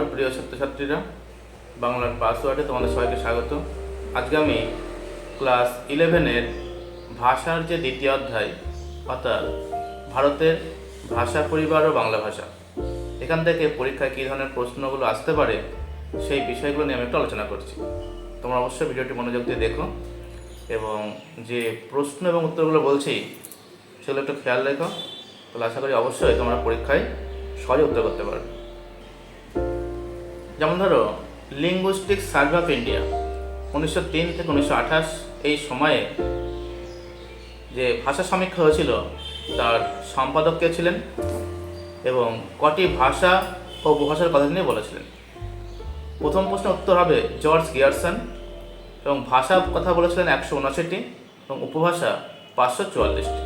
আমার প্রিয় ছাত্রছাত্রীরা, বাংলার পাসওয়ার্ডে তোমাদের সবাইকে স্বাগত। আজকে আমি ক্লাস ইলেভেনের ভাষার যে দ্বিতীয় অধ্যায়, অর্থাৎ ভারতের ভাষা, পরিবার ও বাংলা ভাষা, এখান থেকে পরীক্ষায় কী ধরনের প্রশ্নগুলো আসতে পারে, সেই বিষয়গুলো নিয়ে আমি একটু আলোচনা করছি। তোমরা অবশ্যই ভিডিওটি মনোযোগ দিয়ে দেখো এবং যে প্রশ্ন এবং উত্তরগুলো বলছি, সেগুলো একটু খেয়াল রেখো, তাহলে আশা করি অবশ্যই তোমরা পরীক্ষায় সহজে উত্তর করতে পারবে। যেমন ধরো লিঙ্গুইস্টিক সার্ভে অফ ইন্ডিয়া উনিশশো তিন থেকে উনিশশো আঠাশ এই সময়ে যে ভাষা সমীক্ষা হয়েছিল, তার সম্পাদক কে ছিলেন এবং কটি ভাষা ও উপভাষার কথা নিয়ে বলেছিলেন। প্রথম প্রশ্নের উত্তর হবে জর্জ গিয়ারসন এবং ভাষা কথা বলেছিলেন একশো উনআশিটি এবং উপভাষা পাঁচশো চুয়াল্লিশটি।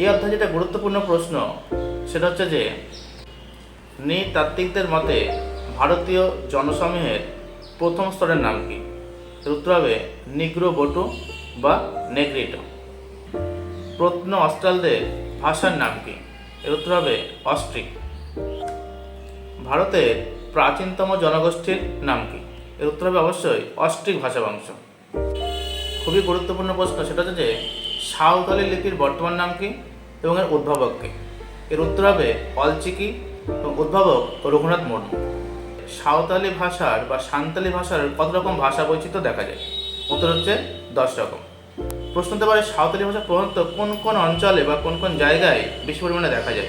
এই অধ্যায়ে যেটা গুরুত্বপূর্ণ প্রশ্ন, সেটা হচ্ছে যে, নৃতাত্ত্বিকদের মতে ভারতীয় জনসমূহের প্রথম স্তরের নাম কি? উত্তর হবে নিগ্রো বটু বা নেগ্রিটো। প্রত্ন অস্ট্রালদের ভাষার নাম কি? এর উত্তর হবে অস্ট্রিক। ভারতের প্রাচীনতম জনগোষ্ঠীর নাম কি? এর উত্তর হবে অবশ্যই অস্ট্রিক ভাষাবংশ। খুবই গুরুত্বপূর্ণ প্রশ্ন, সেটা হচ্ছে যে সাঁওতালি লিপির বর্তমান নাম কি এবং এর উদ্ভাবক কে? এর উত্তর হবে অলচিকি এবং উদ্ভাবক রঘুনাথ মুর্মু। সাঁওতালি ভাষার বা সান্তালি ভাষার কত রকম ভাষা বৈচিত্র্য দেখা যায়? উত্তর হচ্ছে দশ রকম। প্রশ্ন হতে পারে, সাঁওতালি ভাষা প্রধানত কোন কোন অঞ্চলে বা কোন কোন জায়গায় বেশি পরিমাণে দেখা যায়?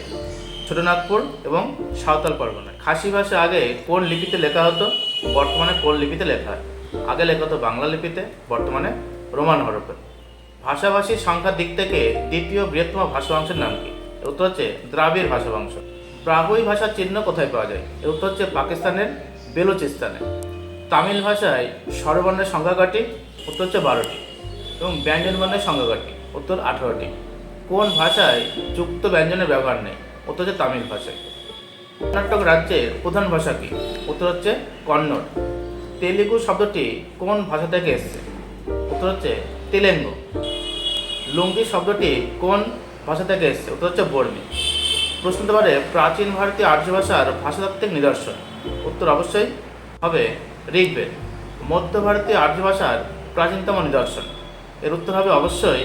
ছোটনাগপুর এবং সাঁওতাল পরগনায়। খাসি ভাষা আগে কোন লিপিতে লেখা হতো? বর্তমানে কোন লিপিতে লেখা হয়? আগে লেখা হতো বাংলা লিপিতে, বর্তমানে রোমান হরফে। ভাষাভাষীর সংখ্যার দিক থেকে দ্বিতীয় বৃহত্তম ভাষাবংশের নাম কি? উত্তর হচ্ছে দ্রাবিড় ভাষাবংশ। প্রাগই ভাষার চিহ্ন কোথায় পাওয়া যায়? এর উত্তর হচ্ছে পাকিস্তানের বেলুচিস্তানে। তামিল ভাষায় স্বরবর্ণের সংখ্যা কটি উত্তর হচ্ছে বারোটি এবং ব্যঞ্জন বর্ণের সংখ্যা কটি উত্তর আঠারোটি। কোন ভাষায় যুক্ত ব্যঞ্জনের ব্যবহার নেই? উত্তর হচ্ছে তামিল ভাষায়। কর্ণাটক রাজ্যের প্রধান ভাষা কি? উত্তর হচ্ছে কন্নড়। তেলেগু শব্দটি কোন ভাষা থেকে এসেছে? উত্তর হচ্ছে তেলেঙ্গু। লুঙ্গি শব্দটি কোন ভাষা থেকে এসেছে? উত্তর হচ্ছে বর্মী। প্রশ্ন হতে পারে, প্রাচীন ভারতীয় আর্য ভাষার ভাষাতাত্ত্বিক নিদর্শন। উত্তর অবশ্যই হবে ঋগ্বেদ, মধ্য ভারতীয় আর্য ভাষার প্রাচীনতম নিদর্শন। এর উত্তর হবে অবশ্যই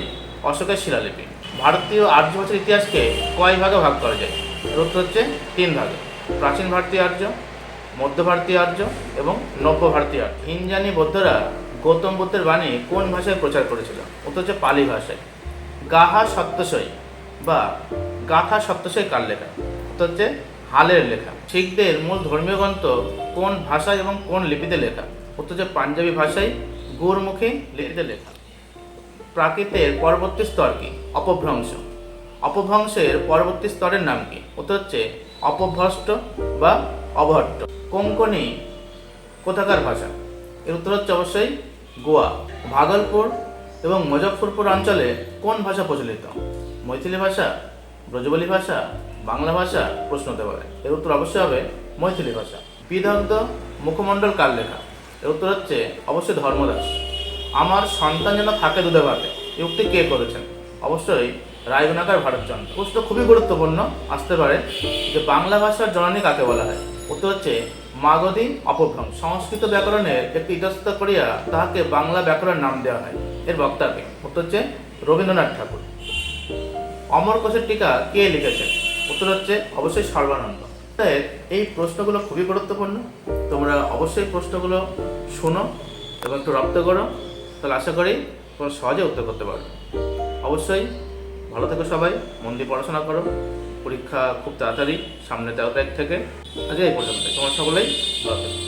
অশোকের শিলালিপি। ভারতীয় আর্য ভাষার ইতিহাসকে কয় ভাগে ভাগ করা যায়? এর উত্তর হচ্ছে তিন ভাগে। প্রাচীন ভারতীয় আর্য, মধ্য ভারতীয় আর্য এবং নব্য ভারতীয় আর্য। হিনজানি বৌদ্ধরা গৌতম বুদ্ধের বাণী কোন ভাষায় প্রচার করেছিল? উত্তর হচ্ছে পালি ভাষায়। গাহা সত্যসই বা গাথা সত্যসই কার লেখা? হচ্ছে হালের লেখা। শিখদের মূল ধর্মীয় গ্রন্থ কোন ভাষায় এবং কোন লিপিতে লেখা? হচ্ছে পাঞ্জাবি ভাষায় গুরমুখী লিপিতে লেখা। প্রাকৃতের পরবর্তী স্তর কি? অপভ্রংশ। অপভ্রংশের পরবর্তী স্তরের নাম কি? উত্তর হচ্ছে অপভ্রষ্ট বা অভট্ট। কোঙ্কনি কোথাকার ভাষা? এর উত্তর হচ্ছে অবশ্যই গোয়া, ভাগলপুর এবং মুজফ্ফরপুর অঞ্চলে কোন ভাষা প্রচলিত? মৈথিলি ভাষা, ব্রজবলি ভাষা, বাংলা ভাষা প্রশ্ন হতে পারে। এর উত্তর অবশ্যই হবে মৈথিলি ভাষা। বিদগ্ধ মুখমণ্ডল কার লেখা? এর উত্তর হচ্ছে অবশ্যই ধর্মদাস। আমার সন্তান যেন থাকে দুধে ভাতে উক্তি কে করেছেন? অবশ্যই রায়গুণাকার ভারতচন্দ্র। প্রশ্ন খুবই গুরুত্বপূর্ণ, আসতে পারে যে বাংলা ভাষার জননী কাকে বলা হয়? উত্তর হচ্ছে মাগধী অপভ্রম। সংস্কৃত ব্যাকরণের একটি ইতস্ত করিয়া তাহাকে বাংলা ব্যাকরণ নাম দেওয়া হয়। এর বক্তাকে উত্তর হচ্ছে রবীন্দ্রনাথ ঠাকুর। অমর কোষের টিকা কে লিখেছেন? উত্তর হচ্ছে অবশ্যই সর্বানন্দ। এই প্রশ্নগুলো খুবই গুরুত্বপূর্ণ। তোমরা অবশ্যই প্রশ্নগুলো শোনো এবং একটু রপ্ত করো। তাহলে আশা করি তোমরা সহজে উত্তর করতে পারবে। অবশ্যই ভালো থেকো সবাই, মন দিয়ে পড়াশোনা করো। পরীক্ষা খুব তাড়াতাড়ি, সামনে তেরো তারিখ থেকে। আজকে এই পর্যন্ত তোমার সকলেই ভালো থেকো।